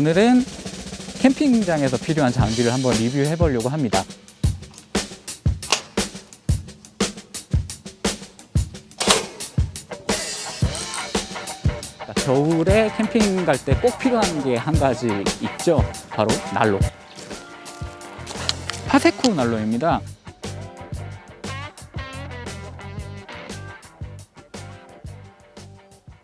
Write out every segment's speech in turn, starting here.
오늘은 캠핑장에서 필요한 장비를 한번 리뷰해 보려고 합니다. 겨울에 캠핑 갈 때 꼭 필요한 게 한 가지 있죠. 바로 난로. 파세코 난로입니다.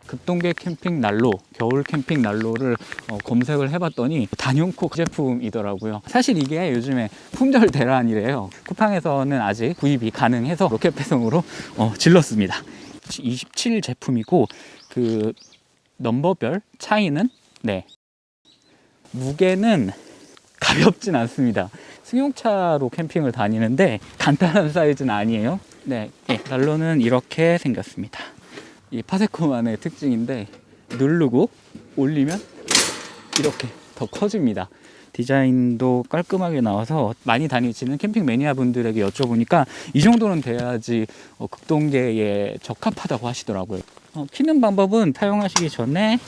급동계 캠핑 난로, 겨울 캠핑 난로를 어, 검색을 해봤더니 단용코 제품이더라고요. 사실 이게 요즘에 품절 대란이래요. 쿠팡에서는 아직 구입이 가능해서 로켓 배송으로 어, 질렀습니다. 27 제품이고 그 넘버별 차이는 네 무게는 가볍진 않습니다. 승용차로 캠핑을 다니는데 간단한 사이즈는 아니에요. 네, 예, 난로는 이렇게 생겼습니다. 이 파세코만의 특징인데 누르고 올리면 이렇게 더 커집니다. 디자인도 깔끔하게 나와서 많이 다니시는 캠핑 매니아 분들에게 여쭤보니까 이 정도는 돼야지 어, 극동계에 적합하다고 하시더라고요. 어, 키는 방법은 사용하시기 전에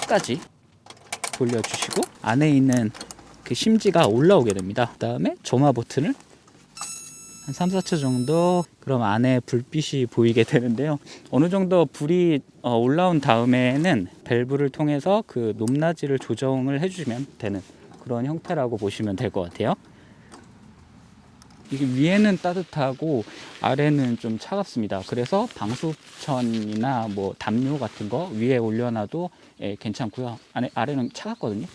끝까지 돌려주시고 안에 있는 그 심지가 올라오게 됩니다. 그 다음에 점화 버튼을 한 3, 4초 정도 그럼 안에 불빛이 보이게 되는데요. 어느 정도 불이 어, 올라온 다음에는 밸브를 통해서 그 높낮이를 조정을 해주면 되는 그런 형태라고 보시면 될 것 같아요. 이게 위에는 따뜻하고 아래는 좀 차갑습니다. 그래서 방수천이나 뭐 담요 같은 거 위에 올려놔도 예, 괜찮고요. 안에 아래는 차갑거든요.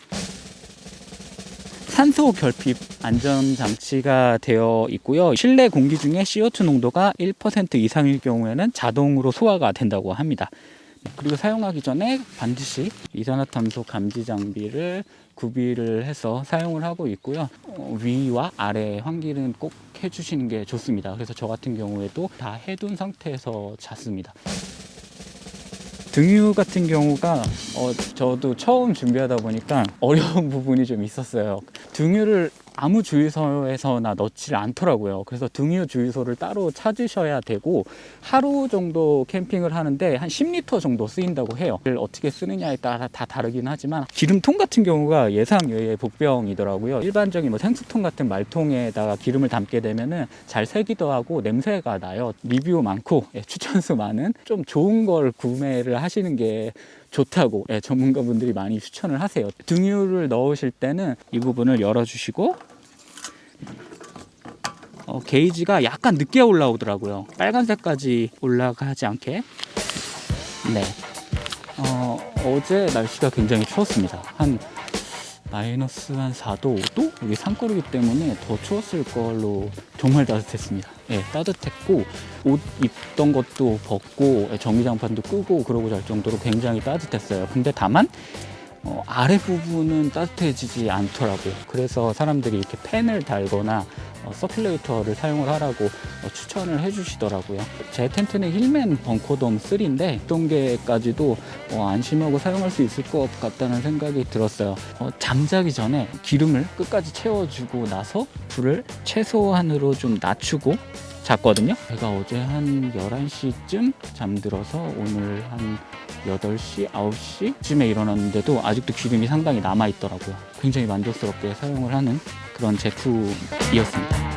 산소 결핍 안전 장치가 되어 있고요. 실내 공기 중에 CO2 농도가 1% 이상일 경우에는 자동으로 소화가 된다고 합니다. 그리고 사용하기 전에 반드시 이산화탄소 감지 장비를 구비를 해서 사용을 하고 있고요. 어, 위와 아래 환기는 꼭 해주시는 게 좋습니다. 그래서 저 같은 경우에도 다 해둔 상태에서 잤습니다. 등유 같은 경우가 어, 저도 처음 준비하다 보니까 어려운 부분이 좀 있었어요. 등유를 아무 주유소에서나 넣지를 않더라고요. 그래서 등유 주유소를 따로 찾으셔야 되고 하루 정도 캠핑을 하는데 한 10리터 정도 쓰인다고 해요. 어떻게 쓰느냐에 따라 다 다르긴 하지만 기름통 같은 경우가 예상 외의 복병이더라고요. 일반적인 뭐 생수통 같은 말통에다가 기름을 담게 되면은 잘 새기도 하고 냄새가 나요. 리뷰 많고 예, 추천수 많은 좀 좋은 걸 구매를 하시는 게 좋다고 예, 전문가분들이 많이 추천을 하세요. 등유를 넣으실 때는 이 부분을 열어주시고 어, 게이지가 약간 늦게 올라오더라고요. 빨간색까지 올라가지 않게. 네. 어, 어제 날씨가 굉장히 추웠습니다. 한 마이너스 한 4도, 5도? 여기 산거리기 때문에 더 추웠을 걸로 정말 따뜻했습니다. 예, 따뜻했고, 옷 입던 것도 벗고, 예, 전기장판도 끄고 그러고 잘 정도로 굉장히 따뜻했어요. 근데 다만, 어, 아래 부분은 따뜻해지지 않더라고요. 그래서 사람들이 이렇게 팬을 달거나 어, 서큘레이터를 사용을 하라고 어, 추천을 해주시더라고요. 제 텐트는 힐맨 벙커돔 3인데 동계까지도 어, 안심하고 사용할 수 있을 것 같다는 생각이 들었어요. 어, 잠자기 전에 기름을 끝까지 채워주고 나서 불을 최소한으로 좀 낮추고 잤거든요. 제가 어제 한 11시쯤 잠들어서 오늘 한 8시, 9시쯤에 일어났는데도 아직도 기름이 상당히 남아있더라고요. 굉장히 만족스럽게 사용을 하는 그런 제품이었습니다.